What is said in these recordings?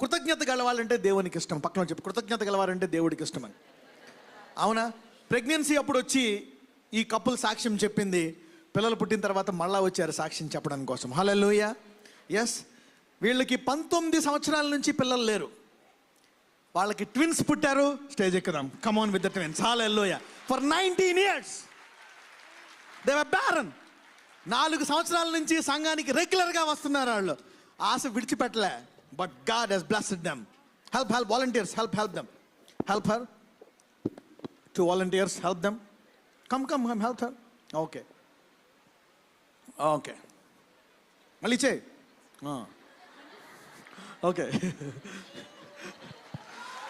కృతజ్ఞత గలవాలంటే దేవునికి ఇష్టం. పక్కన చెప్పి కృతజ్ఞత గలవాలంటే దేవుడికి ఇష్టం అని అవునా? ప్రెగ్నెన్సీ అప్పుడు వచ్చి ఈ కప్పుల్ సాక్ష్యం చెప్పింది. పిల్లలు పుట్టిన తర్వాత మళ్ళా వచ్చారు సాక్ష్యం చెప్పడం కోసం. హలోయ ఎస్ వీళ్ళకి పంతొమ్మిది సంవత్సరాల నుంచి పిల్లలు లేరు. వాళ్ళకి ట్విన్స్ పుట్టారు. Stage ఎక్కుదాం. Come on with the twins hallelujah for nineteen years they were barren నాలుగు సంవత్సరాల నుంచి సంఘానికి రెగ్యులర్గా వస్తున్నారు వాళ్ళు. ఆశ విడిచిపెట్టలే. But God has blessed them help help volunteers help help them help her two volunteers help them come come come help her okay okay మళ్ళీ చే okay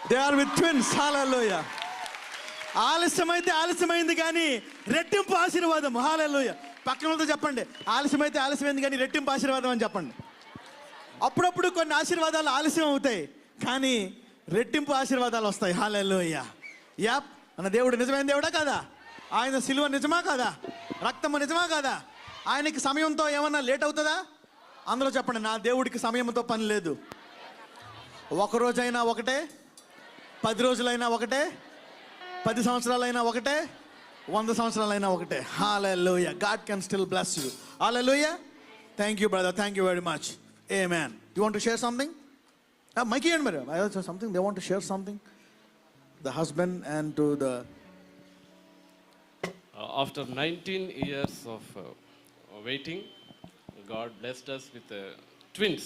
they are with twins hallelujah ఆలస్యమైతే ఆలస్యమైంది కానీ రెట్టింపు ఆశీర్వాదం. హాలలోయ పక్కన వాళ్ళతో చెప్పండి. ఆలస్యమైతే ఆలస్యమైంది కానీ రెట్టింపు ఆశీర్వాదం అని చెప్పండి. అప్పుడప్పుడు కొన్ని ఆశీర్వాదాలు ఆలస్యం అవుతాయి కానీ రెట్టింపు ఆశీర్వాదాలు వస్తాయి. హాలలోయ యాప్ మన దేవుడు నిజమైన దేవుడా కదా? ఆయన సిలువ నిజమా కదా? రక్తము నిజమా కదా? ఆయనకి సమయంతో ఏమన్నా లేట్ అవుతుందా? అందులో చెప్పండి నా దేవుడికి సమయంతో పని లేదు. ఒకరోజైనా ఒకటే పది రోజులైనా ఒకటే పది సంవత్సరాలైనా ఒకటే వంద సంవత్సరాలైనా ఒకటే. Hallelujah God can still bless you. Hallelujah thank you brother. Thank you very much. A man you want share something mike ఇవ్వండి మరి something they want share something the husband and to the Uh, after 19 years of uh, waiting, God blessed us with uh, twins.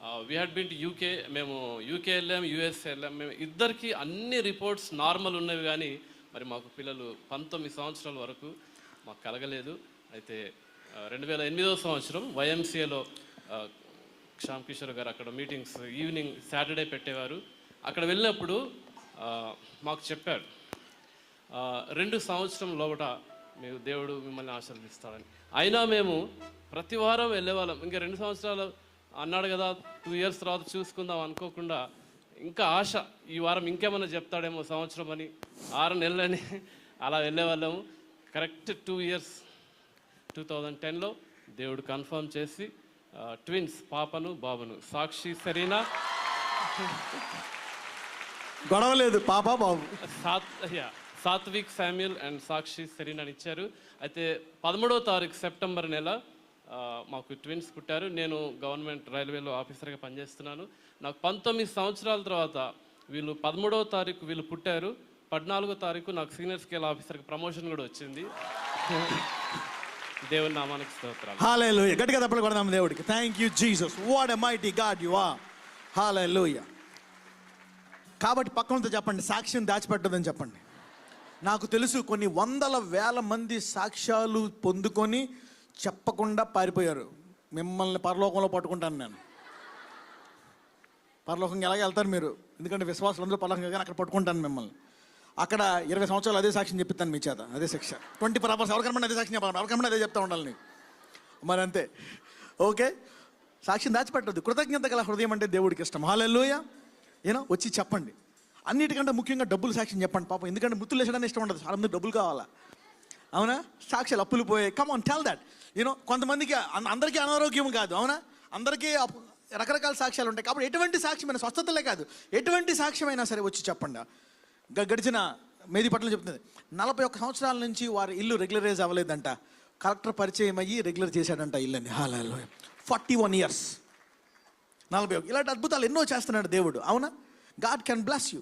Uh, we had been to UK, మేము UK వెళ్ళాం US వెళ్ళాం. మేము ఇద్దరికి అన్ని reports normal ఉన్నవి కానీ మరి మాకు పిల్లలు పంతొమ్మిది సంవత్సరాల వరకు మాకు కలగలేదు. అయితే రెండు వేల ఎనిమిదవ సంవత్సరం వైఎంసీఏలో శ్యామ్ కిషోర్ గారు అక్కడ మీటింగ్స్ ఈవినింగ్ సాటర్డే పెట్టేవారు. అక్కడ వెళ్ళినప్పుడు మాకు చెప్పాడు రెండు సంవత్సరం లోపల మేము దేవుడు మిమ్మల్ని ఆశీర్వదిస్తాడని. అయినా మేము ప్రతి వారం వెళ్ళేవాళ్ళం. ఇంకా రెండు సంవత్సరాలు అన్నాడు కదా టూ ఇయర్స్ తర్వాత చూసుకుందాం అనుకోకుండా ఇంకా ఆశ ఈ వారం ఇంకేమైనా చెప్తాడేమో సంవత్సరం అని ఆరు నెలలని అలా వెళ్ళేవాళ్ళము. Correct two years two thousand టెన్లో దేవుడు కన్ఫర్మ్ చేసి ట్విన్స్ పాపను బాబును. సాక్షి సరీనా? గొడవ లేదు పాప బాబు. సాత్ yeah Satvik Samuel and Sakshi Serene ఇచ్చారు. అయితే పదమూడవ తారీఖు సెప్టెంబర్ నెల మాకు ట్విన్స్ పుట్టారు. నేను గవర్నమెంట్ రైల్వేలో ఆఫీసర్గా పనిచేస్తున్నాను. నాకు పంతొమ్మిది సంవత్సరాల తర్వాత వీళ్ళు పదమూడవ తారీఖు వీళ్ళు పుట్టారు. పద్నాలుగో తారీఖు నాకు సీనియర్ స్కేల్ ఆఫీసర్కి ప్రమోషన్ కూడా వచ్చింది. దేవుని నామానికి స్తోత్రాలు. హాలూయ గట్టిగా తప్పలు కొడదాం దేవుడికి. Thank you Jesus what a mighty God you are hallelujah కాబట్టి పక్కనతో చెప్పండి సాక్ష్యం దాచిపెట్టదని చెప్పండి. నాకు తెలుసు కొన్ని వందల వేల మంది సాక్ష్యాలు పొందుకొని చెప్పకుండా పారిపోయారు. మిమ్మల్ని పరలోకంలో పట్టుకుంటాను నేను. పరలోకంగా ఎలాగ వెళ్తారు మీరు? ఎందుకంటే విశ్వాసాలు అందరూ పరలోకంగా కానీ అక్కడ పట్టుకుంటాను మిమ్మల్ని. అక్కడ ఇరవై సంవత్సరాలు అదే సాక్ష్యం చెప్పిస్తాను మీ చేత అదే శిక్ష. ట్వంటీ ఫోర్ అవర్స్ ఎవరికన్నా అదే సాక్ష్యం చెప్పాలి. ఎవరికన్నా అదే చెప్తా ఉండాలి. మరి అంతే. ఓకే? సాక్ష్యం దాచిపెట్టద్దు. కృతజ్ఞత గల హృదయం అంటే దేవుడికి ఇష్టం. హాలెల్లోయ ఏనా? వచ్చి చెప్పండి. అన్నిటికంటే ముఖ్యంగా డబ్బులు సాక్ష్యం చెప్పండి పాపం. ఎందుకంటే ముత్తులు వేసడానికి ఇష్టం ఉండదు. చాలా మంది డబ్బులు కావాలా? అవునా? సాక్ష్యాలు అప్పులు పోయాయి. Come on tell that you know కొంతమందికి అందరికీ అనారోగ్యం కాదు. అవునా? అందరికీ రకరకాల సాక్ష్యాలు ఉంటాయి. కాబట్టి ఎటువంటి సాక్ష్యమైన స్వస్థతలే కాదు. ఎటువంటి సాక్ష్యమైనా సరే వచ్చి చెప్పండి. గడిచిన మేది పట్ల చెప్తుంది. నలభై ఒక్క సంవత్సరాల నుంచి వారి ఇల్లు రెగ్యులరైజ్ అవ్వలేదంట. కలెక్టర్ పరిచయం అయ్యి రెగ్యులర్ చేశాడంట ఇల్లని హాలలో ఫార్టీ వన్ ఇయర్స్. నలభై ఒక ఇలాంటి అద్భుతాలు ఎన్నో చేస్తున్నాడు దేవుడు. అవునా? God can bless you.